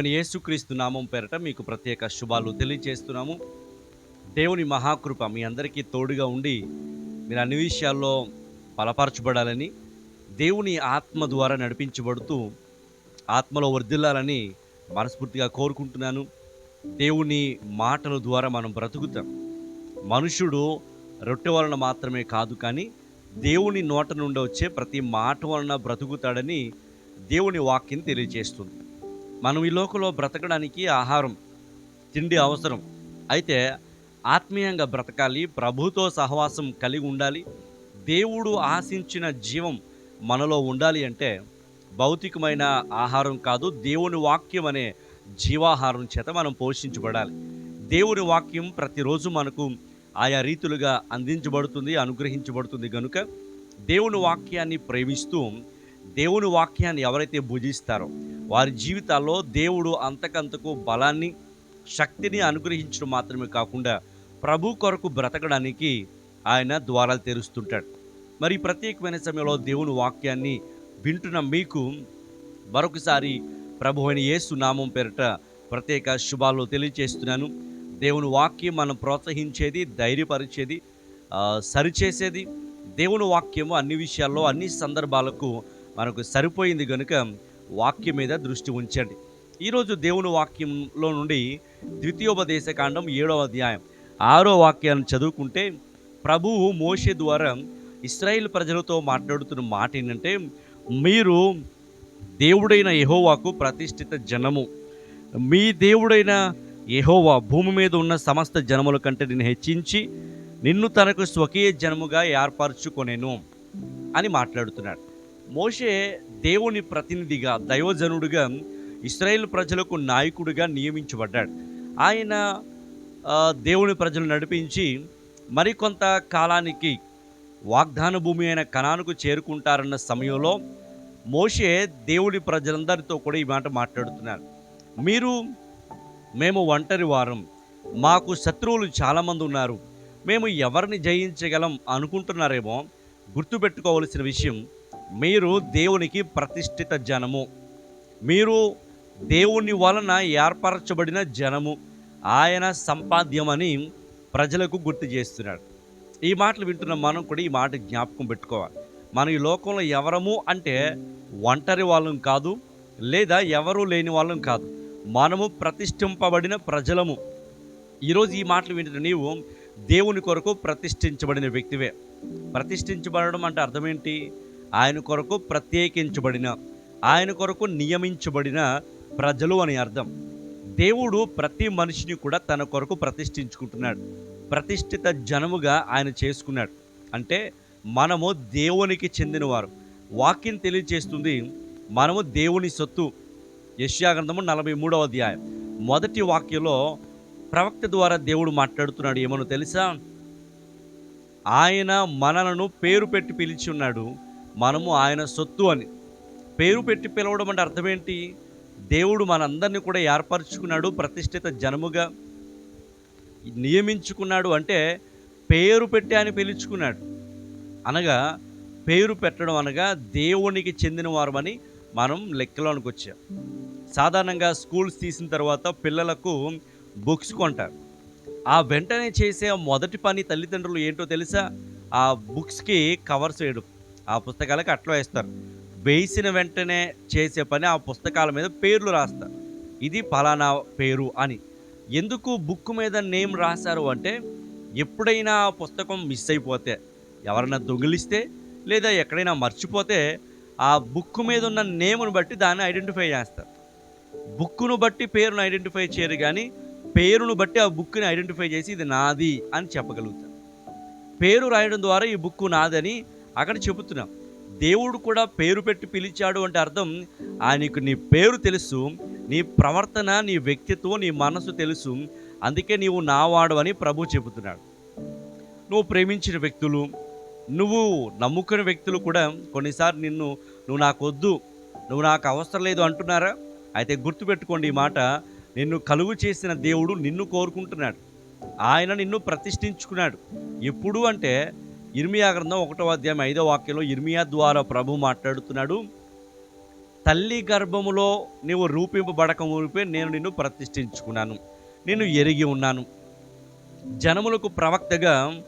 ప్రభుని యేసుక్రీస్తు నామం పేరట మీకు ప్రత్యేక శుభాలు తెలియజేస్తున్నాము. దేవుని మహాకృప మీ అందరికీ తోడుగా ఉండి మీరు అన్ని విషయాల్లో బలపరచబడాలని దేవుని ఆత్మ ద్వారా నడిపించబడుతూ ఆత్మలో వర్ధిల్లాలని మనస్ఫూర్తిగా కోరుకుంటున్నాను. దేవుని మాటల ద్వారా మనం బ్రతుకుతాం. మనుషుడు రొట్టె వలన మాత్రమే కాదు కానీ దేవుని నోట నుండి వచ్చే ప్రతి మాట వలన బ్రతుకుతాడని దేవుని వాక్యం తెలియజేస్తుంది. మనం ఈ లోకంలో బ్రతకడానికి ఆహారం తిండి అవసరం. అయితే ఆత్మీయంగా బ్రతకాలి ప్రభుతో సహవాసం కలిగి ఉండాలి దేవుడు ఆశించిన జీవం మనలో ఉండాలి అంటే భౌతికమైన ఆహారం కాదు దేవుని వాక్యం అనే జీవాహారం చేత మనం పోషించబడాలి. దేవుని వాక్యం ప్రతిరోజు మనకు ఆయా రీతులుగా అందించబడుతుంది అనుగ్రహించబడుతుంది కనుక దేవుని వాక్యాన్ని ప్రేమిస్తూ దేవుని వాక్యాన్ని ఎవరైతే భుజిస్తారో వారి జీవితాల్లో దేవుడు అంతకంతకు బలాన్ని శక్తిని అనుగ్రహించడం మాత్రమే కాకుండా ప్రభు కొరకు బ్రతకడానికి ఆయన ద్వారాలు తెరుస్తుంటాడు. మరి ప్రత్యేకమైన సమయంలో దేవుని వాక్యాన్ని వింటున్న మీకు మరొకసారి ప్రభు అయిన యేసు నామం పేరిట ప్రత్యేక శుభాలు తెలియజేస్తున్నాను. దేవుని వాక్యం మనం ప్రోత్సహించేది ధైర్యపరిచేది సరిచేసేది. దేవుని వాక్యము అన్ని విషయాల్లో అన్ని సందర్భాలకు మనకు సరిపోయింది కనుక వాక్యం మీద దృష్టి ఉంచండి. ఈరోజు దేవుని వాక్యంలో నుండి ద్వితీయోపదేశ కాండం ఏడవ అధ్యాయం. ఆరో వాక్యాన్ని చదువుకుంటే ప్రభువు మోషే ద్వారా ఇస్రాయేల్ ప్రజలతో మాట్లాడుతున్న మాట ఏంటంటే మీరు దేవుడైన యహోవాకు ప్రతిష్ఠిత జనము. మీ దేవుడైన యహోవా భూమి మీద ఉన్న సమస్త జనముల కంటే నేను హెచ్చించి నిన్ను తనకు స్వకీయ జనముగా ఏర్పరచుకొనేను అని మాట్లాడుతున్నాడు. మోషే దేవుని ప్రతినిధిగా దైవజనుడిగా ఇస్రాయేల్ ప్రజలకు నాయకుడిగా నియమించబడ్డాడు. ఆయన దేవుని ప్రజలు నడిపించి మరికొంత కాలానికి వాగ్దాన భూమి అయిన కణానికి చేరుకుంటారన్న సమయంలో మోషే దేవుని ప్రజలందరితో కూడా ఈ మాట మాట్లాడుతున్నారు. మీరు మేము ఒంటరి వారం. మాకు శత్రువులు చాలామంది ఉన్నారు. మేము ఎవరిని జయించగలం అనుకుంటున్నారేమో గుర్తుపెట్టుకోవలసిన విషయం మీరు దేవునికి ప్రతిష్ఠిత జనము. మీరు దేవుని వలన ఏర్పరచబడిన జనము. ఆయన సంపాద్యమని ప్రజలకు గుర్తు చేస్తున్నాడు. ఈ మాటలు వింటున్న మనం కూడా ఈ మాట జ్ఞాపకం పెట్టుకోవాలి. మనం ఈ లోకంలో ఎవరము అంటే ఒంటరి వాళ్ళం కాదు లేదా ఎవరూ లేని వాళ్ళం కాదు. మనము ప్రతిష్ఠింపబడిన ప్రజలము. ఈరోజు ఈ మాటలు వింటున్న నీవు దేవుని కొరకు ప్రతిష్ఠించబడిన వ్యక్తివే. ప్రతిష్ఠించబడడం అంటే అర్థం ఏంటి? ఆయన కొరకు ప్రత్యేకించబడిన ఆయన కొరకు నియమించబడిన ప్రజలు అని అర్థం. దేవుడు ప్రతి మనిషిని కూడా తన కొరకు ప్రతిష్ఠించుకుంటున్నాడు. ప్రతిష్ఠిత జనముగా ఆయన చేసుకున్నాడు. అంటే మనము దేవునికి చెందినవారు. వాక్యం తెలియజేస్తుంది మనము దేవుని సొత్తు. యశ్యాగ్రంథము నలభై మూడవ అధ్యాయం. మొదటి వాక్యంలో ప్రవక్త ద్వారా దేవుడు మాట్లాడుతున్నాడు. ఏమనో తెలుసా? ఆయన మనలను పేరు పెట్టి పిలిచి ఉన్నాడు. మనము ఆయన సొత్తు అని. పేరు పెట్టి పిలవడం అంటే అర్థం ఏంటి దేవుడు మనందరినీ కూడా ఏర్పరచుకున్నాడు ప్రతిష్ఠిత జనముగా నియమించుకున్నాడు అంటే పేరు పెట్టి ఆయన పిలుచుకున్నాడు. అనగా పేరు పెట్టడం అనగా దేవునికి చెందిన వారమని మనం లెక్కలోనికి వచ్చాం. సాధారణంగా స్కూల్స్ తీసిన తర్వాత పిల్లలకు బుక్స్ కొంటారు. ఆ వెంటనే చేసే మొదటి పని తల్లిదండ్రులు ఏంటో తెలుసా? ఆ బుక్స్కి కవర్స్ వేయడం. ఆ పుస్తకాలకు అట్లా వేస్తారు. వేసిన వెంటనే చేసే పని ఆ పుస్తకాల మీద పేర్లు రాస్తారు. ఇది ఫలానా పేరు అని. ఎందుకు బుక్ మీద నేమ్ రాశారు అంటే ఎప్పుడైనా ఆ పుస్తకం మిస్ అయిపోతే ఎవరైనా దొంగిలిస్తే లేదా ఎక్కడైనా మర్చిపోతే ఆ బుక్ మీద ఉన్న నేమును బట్టి దాన్ని ఐడెంటిఫై చేస్తారు. బుక్కును బట్టి పేరును ఐడెంటిఫై చేయరు కానీ పేరును బట్టి ఆ బుక్ని ఐడెంటిఫై చేసి ఇది నాది అని చెప్పగలుగుతారు. పేరు రాయడం ద్వారా ఈ బుక్ నాదని అక్కడ చెబుతున్నా దేవుడు కూడా పేరు పెట్టి పిలిచాడు అంటే అర్థం ఆయనకు నీ పేరు తెలుసు నీ ప్రవర్తన నీ వ్యక్తిత్వం నీ మనసు తెలుసు అందుకే నీవు నావాడు అని ప్రభు చెబుతున్నాడు. నువ్వు ప్రేమించిన వ్యక్తులు నువ్వు నమ్ముకున్న వ్యక్తులు కూడా కొన్నిసార్లు నిన్ను నువ్వు నాకు వద్దు నువ్వు నాకు అవసరం లేదు అంటున్నారా? అయితే గుర్తుపెట్టుకోండి ఈ మాట నిన్ను కలుగు చేసిన దేవుడు నిన్ను కోరుకుంటున్నాడు. ఆయన నిన్ను ప్రతిష్ఠించుకున్నాడు. ఎప్పుడు అంటే ఇర్మియా గ్రంథం ఒకటో అధ్యాయం ఐదో వాక్యంలో ఇర్మియా ద్వారా ప్రభు మాట్లాడుతున్నాడు తల్లి గర్భములో నీవు రూపింపబడక మునిపే నేను నిన్ను ప్రతిష్ఠించుకున్నాను నిన్ను ఎరిగి ఉన్నాను. జనములకు ప్రవక్తగా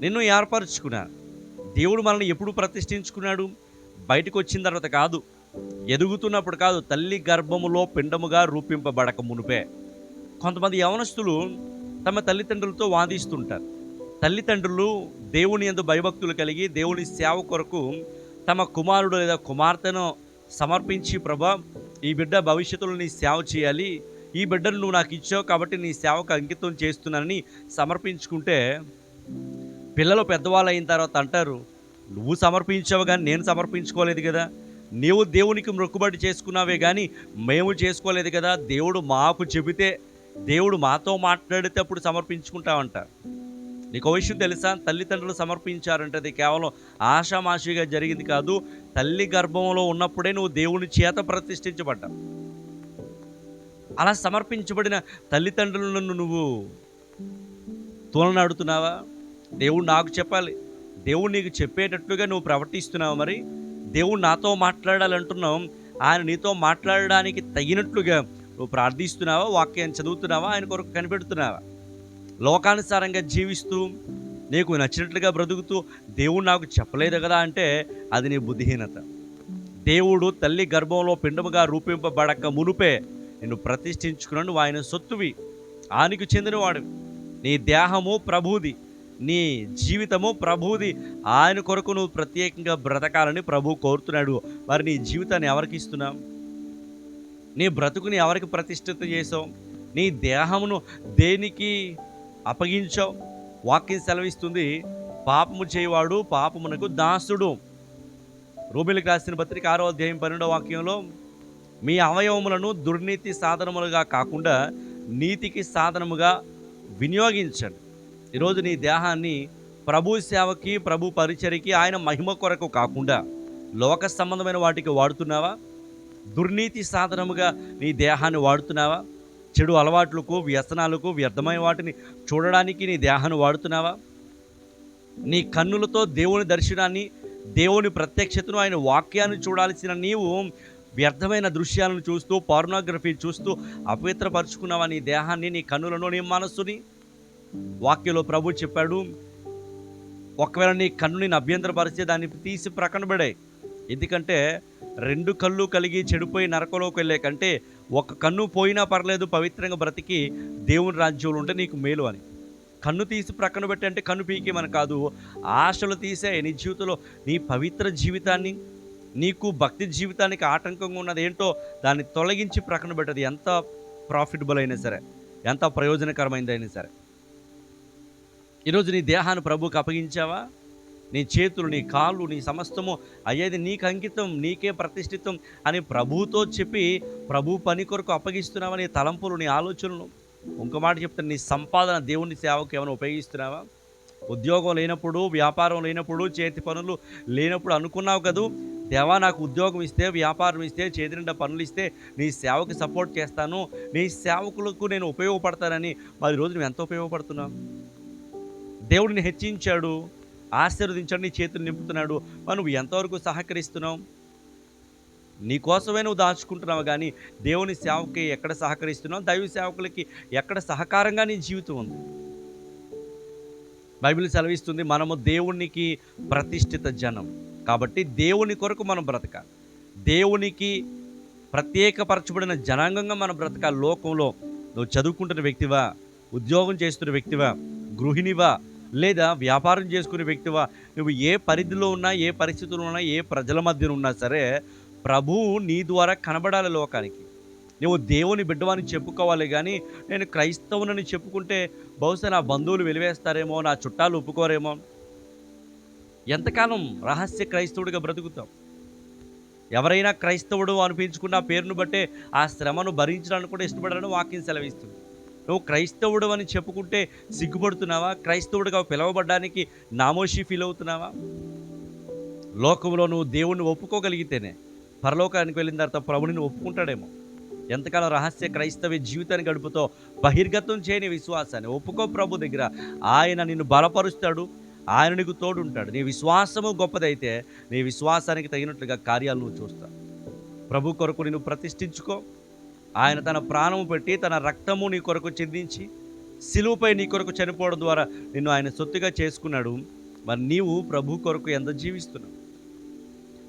నిన్ను ఏర్పరచుకున్నాను దేవుడు మనల్ని ఎప్పుడు ప్రతిష్ఠించుకున్నాడు? బయటకు వచ్చిన తర్వాత కాదు. ఎదుగుతున్నప్పుడు కాదు. తల్లి గర్భములో పిండముగా రూపింపబడక మునిపే. కొంతమంది యవనస్తులు తమ తల్లిదండ్రులతో వాదిస్తుంటారు. తల్లిదండ్రులు దేవుని ఎందు భయభక్తులు కలిగి దేవుని సేవ కొరకు తమ కుమారుడు లేదా కుమార్తెను సమర్పించి ప్రభా ఈ బిడ్డ భవిష్యత్తులో నీ సేవ చేయాలి. ఈ బిడ్డను నువ్వు నాకు ఇచ్చావు కాబట్టి నీ సేవకు అంకితం చేస్తున్నానని సమర్పించుకుంటే పిల్లలు పెద్దవాళ్ళు అయిన తర్వాత అంటారు నువ్వు సమర్పించావు కానీ నేను సమర్పించుకోలేదు కదా. నీవు దేవునికి మొక్కుబడి చేసుకున్నావే కానీ మేము చేసుకోలేదు కదా. దేవుడు మాకు చెబితే దేవుడు మాతో మాట్లాడితే అప్పుడు సమర్పించుకుంటామంట నీకు విషయం తెలుసా? తల్లిదండ్రులు సమర్పించారంటే అది కేవలం ఆషామాషిగా జరిగింది కాదు తల్లి గర్భంలో ఉన్నప్పుడే నువ్వు దేవుని చేత ప్రతిష్ఠించబడ్డావు. అలా సమర్పించబడిన తల్లిదండ్రులను నువ్వు తోలనాడుతున్నావా? దేవుడు నాకు చెప్పాలి. దేవుడు నీకు చెప్పేటట్లుగా నువ్వు ప్రవర్తిస్తున్నావు మరి. దేవుడు నాతో మాట్లాడాలంటున్నావు. ఆయన నీతో మాట్లాడడానికి తగినట్లుగా నువ్వు ప్రార్థిస్తున్నావా? వాక్యాన్ని చదువుతున్నావా? ఆయన కొరకు కనిపెడుతున్నావా? లోకానుసారంగా జీవిస్తూ నీకు నచ్చినట్లుగా బ్రతుకుతూ దేవుడు నాకు చెప్పలేదు కదా అంటే అది నీ బుద్ధిహీనత. దేవుడు తల్లి గర్భంలో పిండముగా రూపింపబడక మునుపే నిన్ను ప్రతిష్ఠించుకున్నాను నువ్వు ఆయన సొత్తువి. ఆయనకు చెందినవాడు. నీ దేహము ప్రభుది. నీ జీవితము ప్రభుది. ఆయన కొరకు నువ్వు ప్రత్యేకంగా బ్రతకాలని ప్రభు కోరుతున్నాడు. మరి నీ జీవితాన్ని ఎవరికి ఇస్తున్నావు నీ బ్రతుకుని ఎవరికి ప్రతిష్ఠిత చేసావు నీ దేహమును దేనికి అప్పగించావు. వాక్యం సెలవిస్తుంది పాపము చేయవాడు పాపమునకు దాసుడు. రూబిలకు రాసిన పత్రిక ఆరో అధ్యాయం పన్నెండో వాక్యంలో మీ అవయవములను దుర్నీతి సాధనములుగా కాకుండా నీతికి సాధనముగా వినియోగించండి. ఈరోజు నీ దేహాన్ని ప్రభు సేవకి ప్రభు పరిచయకి ఆయన మహిమ కొరకు కాకుండా లోక సంబంధమైన వాటికి వాడుతున్నావా? దుర్నీతి సాధనముగా నీ దేహాన్ని వాడుతున్నావా? చెడు అలవాట్లకు వ్యసనాలకు వ్యర్థమైన వాటిని చూడడానికి నీ దేహాన్ని వాడుతున్నావా? నీ కన్నులతో దేవుని దర్శనాన్ని దేవుని ప్రత్యక్షతను ఆయన వాక్యాన్ని చూడాల్సిన నీవు వ్యర్థమైన దృశ్యాలను చూస్తూ పార్నోగ్రఫీ చూస్తూ అపవిత్రపరుచుకున్నావా నీ దేహాన్ని నీ కన్నులను నీ మనస్సుని? వాక్యలో ప్రభు చెప్పాడు ఒకవేళ నీ కన్నుని అభ్యంతరపరిచే దాన్ని తీసి ప్రక్కన పడే. ఎందుకంటే రెండు కళ్ళు కలిగి చెడిపోయి నరకలోకి వెళ్ళే కంటే ఒక కన్ను పోయినా పర్లేదు పవిత్రంగా బ్రతికి దేవుని రాజ్యంలో ఉంటే నీకు మేలు అని. కన్ను తీసి ప్రక్కన పెట్టి అంటే కన్ను పీకేమని కాదు. ఆశలు తీసే నీ జీవితంలో నీ పవిత్ర జీవితాన్ని నీకు భక్తి జీవితానికి ఆటంకంగా ఉన్నది ఏంటో దాన్ని తొలగించి ప్రక్కన పెట్టదు ఎంత ప్రాఫిటబుల్ అయినా సరే ఎంత ప్రయోజనకరమైనదైనా సరే. ఈరోజు నీ దేహాన్ని ప్రభుకి అప్పగించావా? నీ చేతులు నీ కాళ్ళు నీ సమస్తము అయ్యేది నీకు అంకితం నీకే ప్రతిష్ఠితం అని ప్రభుతో చెప్పి ప్రభు పని కొరకు అప్పగిస్తున్నావా? నీ తలంపులు నీ ఆలోచనలు? ఇంకో మాట చెప్తాను నీ సంపాదన దేవుని సేవకు ఏమైనా ఉపయోగిస్తున్నావా? ఉద్యోగం లేనప్పుడు వ్యాపారం లేనప్పుడు చేతి పనులు లేనప్పుడు అనుకున్నావు కదూ? దేవా నాకు ఉద్యోగం ఇస్తే వ్యాపారం ఇస్తే చేతి నిండా పనులు ఇస్తే నీ సేవకి సపోర్ట్ చేస్తాను. నీ సేవకులకు నేను ఉపయోగపడతానని. మరి రోజులు నువ్వు ఎంత ఉపయోగపడుతున్నావు? దేవుడిని హెచ్చించాడు. ఆశీర్వదించండి చేతులు నింపుతున్నాడు. నువ్వు ఎంతవరకు సహకరిస్తున్నావు? నీ కోసమే నువ్వు దాచుకుంటున్నావు కానీ దేవుని సేవకి ఎక్కడ సహకరిస్తున్నావు? దైవ సేవకులకి ఎక్కడ సహకారంగా నీ జీవితం ఉంది? బైబిల్ సెలవిస్తుంది మనము దేవునికి ప్రతిష్ఠిత జనం. కాబట్టి దేవుని కొరకు మనం బ్రతకాలి. దేవునికి ప్రత్యేకపరచబడిన జనాంగంగా మనం బ్రతకాలి. లోకంలో నువ్వు చదువుకుంటున్న వ్యక్తివా? ఉద్యోగం చేస్తున్న వ్యక్తివా? గృహిణివా? లేదా వ్యాపారం చేసుకునే వ్యక్తివా నువ్వు ఏ పరిధిలో ఉన్నా ఏ పరిస్థితుల్లో ఉన్నా ఏ ప్రజల మధ్యన ఉన్నా సరే ప్రభువు నీ ద్వారా కనబడాలి లోకానికి. నువ్వు దేవుని బిడ్డవాని చెప్పుకోవాలి కానీ నేను క్రైస్తవునని చెప్పుకుంటే బహుశా నా బంధువులు వెలివేస్తారేమో నా చుట్టాలు ఒప్పుకోరేమో. ఎంతకాలం రహస్య క్రైస్తవుడిగా బ్రతుకుతాం? ఎవరైనా క్రైస్తవుడు అనిపించుకున్న పేరును బట్టే ఆ శ్రమను భరించడానికి కూడా ఇష్టపడాలని వాక్యం సెలవిస్తుంది. నువ్వు క్రైస్తవుడు అని చెప్పుకుంటే సిగ్గుపడుతున్నావా? క్రైస్తవుడిగా పిలవబడ్డానికి నామోషి ఫీల్ అవుతున్నావా? లోకంలో నువ్వు దేవుణ్ణి ఒప్పుకోగలిగితేనే పరలోకానికి వెళ్ళిన తర్వాత ప్రభుని ఒప్పుకుంటాడేమో. ఎంతకాలం రహస్య క్రైస్తవ జీవితాన్ని గడుపుతో బహిర్గతం చేయని విశ్వాసాన్ని ఒప్పుకో ప్రభు దగ్గర. ఆయన నిన్ను బలపరుస్తాడు ఆయన నీకు తోడుంటాడు. నీ విశ్వాసము గొప్పదైతే నీ విశ్వాసానికి తగినట్లుగా కార్యాలు నువ్వు చూస్తావు. ప్రభు కొరకు నిన్ను ప్రతిష్ఠించుకో. ఆయన తన ప్రాణము పెట్టి తన రక్తము నీ కొరకు చెందించి సిలువుపై నీ కొరకు చనిపోవడం ద్వారా నిన్ను ఆయన సొత్తుగా చేసుకున్నాడు. మరి నీవు ప్రభు కొరకు ఎంత జీవిస్తున్నావు?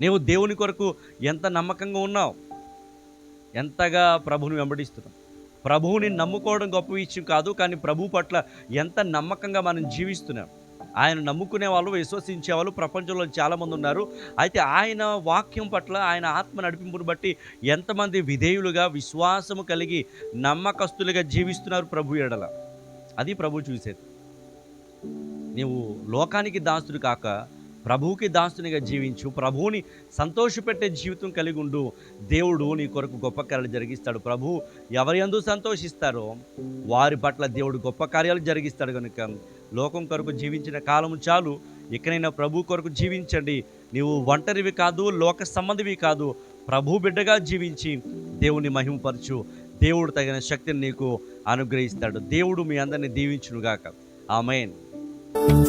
నీవు దేవుని కొరకు ఎంత నమ్మకంగా ఉన్నావు? ఎంతగా ప్రభుని వెంబడిస్తున్నావు? ప్రభువుని నమ్ముకోవడం గొప్ప విషయం కాదు కానీ ప్రభు పట్ల ఎంత నమ్మకంగా మనం జీవిస్తున్నాం? ఆయన నమ్ముకునే వాళ్ళు విశ్వసించే వాళ్ళు ప్రపంచంలో చాలామంది ఉన్నారు. అయితే ఆయన వాక్యం పట్ల ఆయన ఆత్మ నడిపింపును బట్టి ఎంతమంది విధేయులుగా విశ్వాసము కలిగి నమ్మకస్తులుగా జీవిస్తున్నారు ప్రభు ఎడల. అది ప్రభు చూసేది. నీవు లోకానికి దాసుడు కాక ప్రభువుకి దాస్తునిగా జీవించు ప్రభువుని సంతోషపెట్టే జీవితం కలిగి ఉండు. దేవుడు నీ కొరకు గొప్ప కార్యాలు జరిగిస్తాడు. ప్రభు ఎవరి ఎందుకు సంతోషిస్తారో వారి పట్ల దేవుడు గొప్ప కార్యాలు జరిగిస్తాడు కనుక లోకం కొరకు జీవించిన కాలం చాలు. ఇకనైనా ప్రభు కొరకు జీవించండి. నీవు ఒంటరివి కాదు లోక సంబంధివి కాదు. ప్రభు బిడ్డగా జీవించి దేవుని మహిమపరచు. దేవుడు తగిన శక్తిని నీకు అనుగ్రహిస్తాడు. దేవుడు మీ అందరిని దీవించునుగాక. ఆమెన్. Say